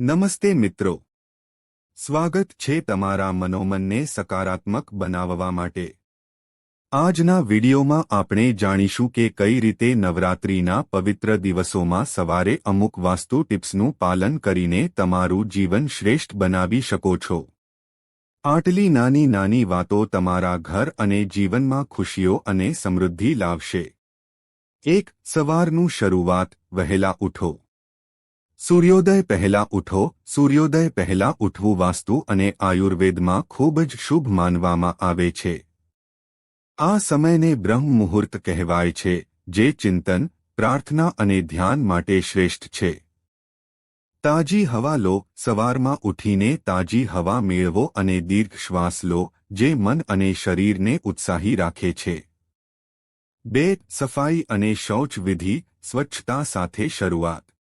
નમસ્તે મિત્રો. સ્વાગત છે તમારા મનોમનને સકારાત્મક બનાવવા માટે. આજના વિડીયોમાં આપણે જાણીશું કે કઈ રીતે નવરાત્રિના પવિત્ર દિવસોમાં સવારે અમુક વાસ્તુ ટિપ્સનું પાલન કરીને તમારું જીવન શ્રેષ્ઠ બનાવી શકો છો. આટલી નાની નાની વાતો તમારા ઘર અને જીવનમાં ખુશીઓ અને સમૃદ્ધિ લાવશે. એક, સવારનું શરૂઆત વહેલા ઉઠો. સૂર્યોદય પહેલા ઉઠો, સૂર્યોદય પહેલા ઉઠવું વાસ્તુ અને આયુર્વેદમાં ખૂબ જ શુભ માનવામાં આવે છે. આ સમયને બ્રહ્મ મુહૂર્ત કહેવાય છે, જે ચિંતન, પ્રાર્થના અને ધ્યાન માટે શ્રેષ્ઠ છે. તાજી હવા લો, સવારમાં ઉઠીને તાજી હવા મેળવો અને દીર્ઘ શ્વાસ લો, જે મન અને શરીરને ઉત્સાહી રાખે છે. બે સફાઈ અને શૌચ વિધિ, સ્વચ્છતા સાથે શરૂઆત.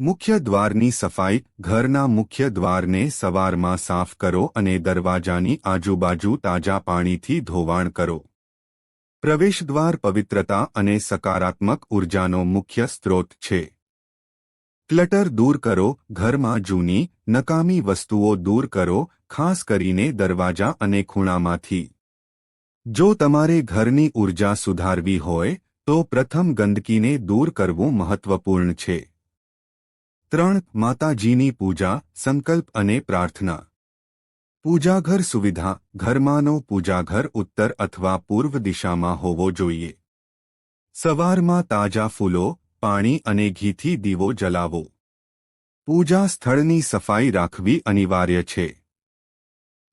મુખ્ય દ્વારની સફાઈ, ઘરના મુખ્ય દ્વારને સવારમાં સાફ કરો અને દરવાજાની આજુબાજુ તાજા પાણીથી ધોવાણ કરો. પ્રવેશદ્વાર પવિત્રતા અને સકારાત્મક ઉર્જાનો મુખ્ય સ્ત્રોત છે. ક્લટર દૂર કરો, ઘરમાં જૂની, નકામી વસ્તુઓ દૂર કરો, ખાસ કરીને દરવાજા અને ખૂણામાંથી. જો તમારે ઘરની ઊર્જા સુધારવી હોય, તો પ્રથમ ગંદકીને દૂર કરવું મહત્વપૂર્ણ છે. ત્રણ માતાજીની પૂજા, સંકલ્પ અને પ્રાર્થના. પૂજાઘર સુવિધા, ઘરમાંનો પૂજાઘર ઉત્તર અથવા પૂર્વ દિશામાં હોવો જોઈએ. સવારમાં તાજા ફૂલો, પાણી અને ઘીથી દીવો જલાવો. પૂજા સ્થળની સફાઈ રાખવી અનિવાર્ય છે.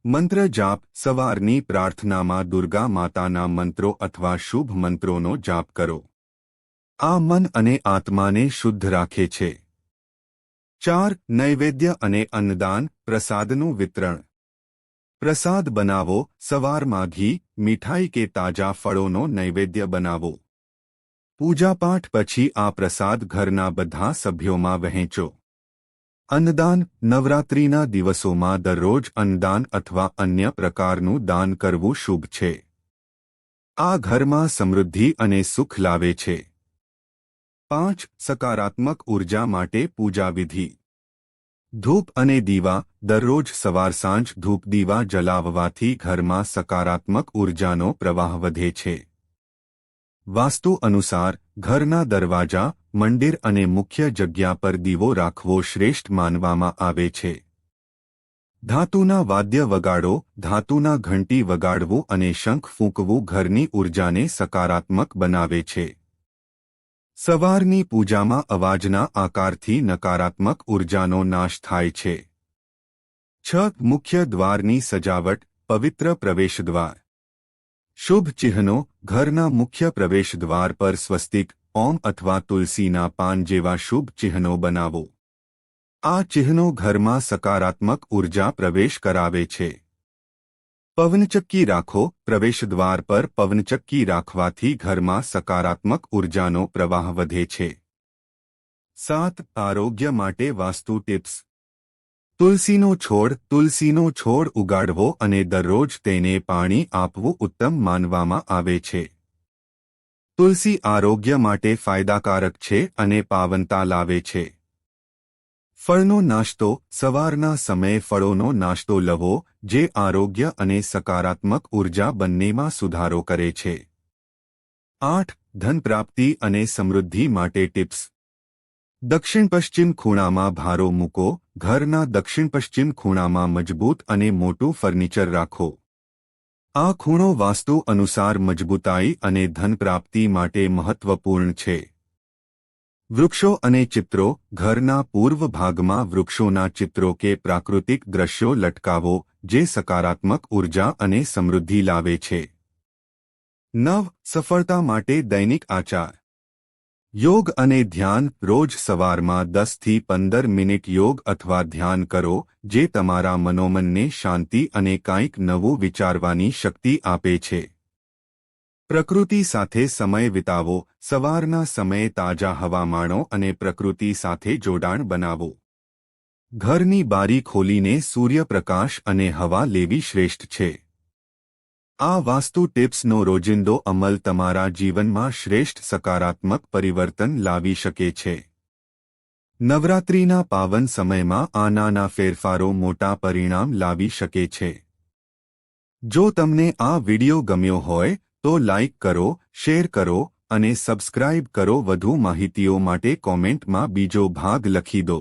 મંત્ર જાપ, સવારની પ્રાર્થનામાં દુર્ગા માતાના મંત્રો અથવા શુભ મંત્રોનો જાપ કરો. આ મન અને આત્માને શુદ્ધ રાખે છે. ચાર, નૈવેદ્ય અને અન્નદાન, પ્રસાદનું વિતરણ. પ્રસાદ બનાવો, સવારમાં ઘી, મીઠાઈ કે તાજા ફળોનો નૈવેદ્ય બનાવો. પૂજાપાઠ પછી આ પ્રસાદ ઘરના બધા સભ્યોમાં વહેંચો. અન્નદાન, નવરાત્રિના દિવસોમાં દરરોજ અન્નદાન અથવા અન્ય પ્રકારનું દાન કરવું શુભ છે. આ ઘરમાં સમૃદ્ધિ અને સુખ લાવે છે. પાંચ સકારાત્મક ઊર્જા માટે પૂજા વિધિ. ધૂપ અને દીવા દરરોજ સવાર સાંજ ધૂપ દીવા જલાવવાથી ઘરમાં સકારાત્મક ઉર્જાનો પ્રવાહ વધે છે. વાસ્તુ અનુસાર ઘરના દરવાજા, મંદિર અને મુખ્ય જગ્યા પર દીવો રાખવો શ્રેષ્ઠ માનવામાં આવે છે. ધાતુના વાદ્ય વગાડો, ધાતુના ઘંટી વગાડવું અને શંખ ફૂંકવું ઘરની ઉર્જાને સકારાત્મક બનાવે છે. સવારની પૂજામાં અવાજના આકારથી નકારાત્મક ઉર્જાનો નાશ થાય છે. છ મુખ્ય દ્વારની સજાવટ, પવિત્ર પ્રવેશદ્વાર. શુભ ચિહ્નો, ઘરના મુખ્ય પ્રવેશદ્વાર પર સ્વસ્તિક, ઓમ અથવા તુલસીના પાન જેવા શુભ ચિહ્નો બનાવો. આ ચિહ્નો ઘરમાં સકારાત્મક ઊર્જા પ્રવેશ કરાવે છે. પવનચક્કી રાખો, પ્રવેશદ્વાર પર પવનચક્કી રાખવાથી ઘરમાં સકારાત્મક ઉર્જાનો પ્રવાહ વધે છે. સાત, આરોગ્ય માટે વાસ્તુ ટિપ્સ. તુલસીનો છોડ તુલસીનો છોડ ઉગાડવો અને દરરોજ તેને પાણી આપવું ઉત્તમ માનવામાં આવે છે. તુલસી આરોગ્ય માટે ફાયદાકારક છે અને પાવનતા લાવે છે. ફળનો નાસ્તો, સવારના સમયે ફળોનો નાસ્તો લવો, જે આરોગ્ય અને સકારાત્મક ઊર્જા બંનેમાં સુધારો કરે છે. આઠ ધન પ્રાપ્તિ અને સમૃદ્ધિ માટે ટિપ્સ. દક્ષિણ પશ્ચિમ ખૂણામાં ભારો મૂકો, ઘરના દક્ષિણ પશ્ચિમ ખૂણામાં મજબૂત અને મોટું ફર્નિચર રાખો. આ ખૂણો વાસ્તુ અનુસાર મજબૂતાઈ અને ધન પ્રાપ્તિ માટે મહત્વપૂર્ણ છે. વૃક્ષો અને ચિત્રો ઘરના પૂર્વ ભાગમાં વૃક્ષોના ચિત્રો કે પ્રાકૃતિક દ્રશ્યો લટકાવો જે સકારાત્મક ઊર્જા અને સમૃદ્ધિ લાવે છે. નવ, સફળતા માટે દૈનિક આચાર. યોગ અને ધ્યાન રોજ સવારમાં દસથી પંદર મિનિટ યોગ અથવા ધ્યાન કરો જે તમારા મનોમનને શાંતિ અને કાંઈક નવું વિચારવાની શક્તિ આપે છે. પ્રકૃતિ સાથે સમય વિતાવો, સવારના સમયે તાજા હવા માણો અને પ્રકૃતિ સાથે જોડાણ બનાવો. ઘરની બારી ખોલીને સૂર્યપ્રકાશ અને હવા લેવી શ્રેષ્ઠ છે. આ વાસ્તુ ટિપ્સનો રોજિંદો અમલ તમારા જીવનમાં શ્રેષ્ઠ સકારાત્મક પરિવર્તન લાવી શકે છે. નવરાત્રિના પાવન સમયમાં આ નાના ફેરફારો મોટા પરિણામ લાવી શકે છે. જો તમને આ વિડિયો ગમ્યો હોય તો લાઇક કરો શેર કરો અને સબસ્ક્રાઇબ કરો વધુ માહિતીઓ માટે કોમેન્ટમાં બીજો ભાગ લખી દો.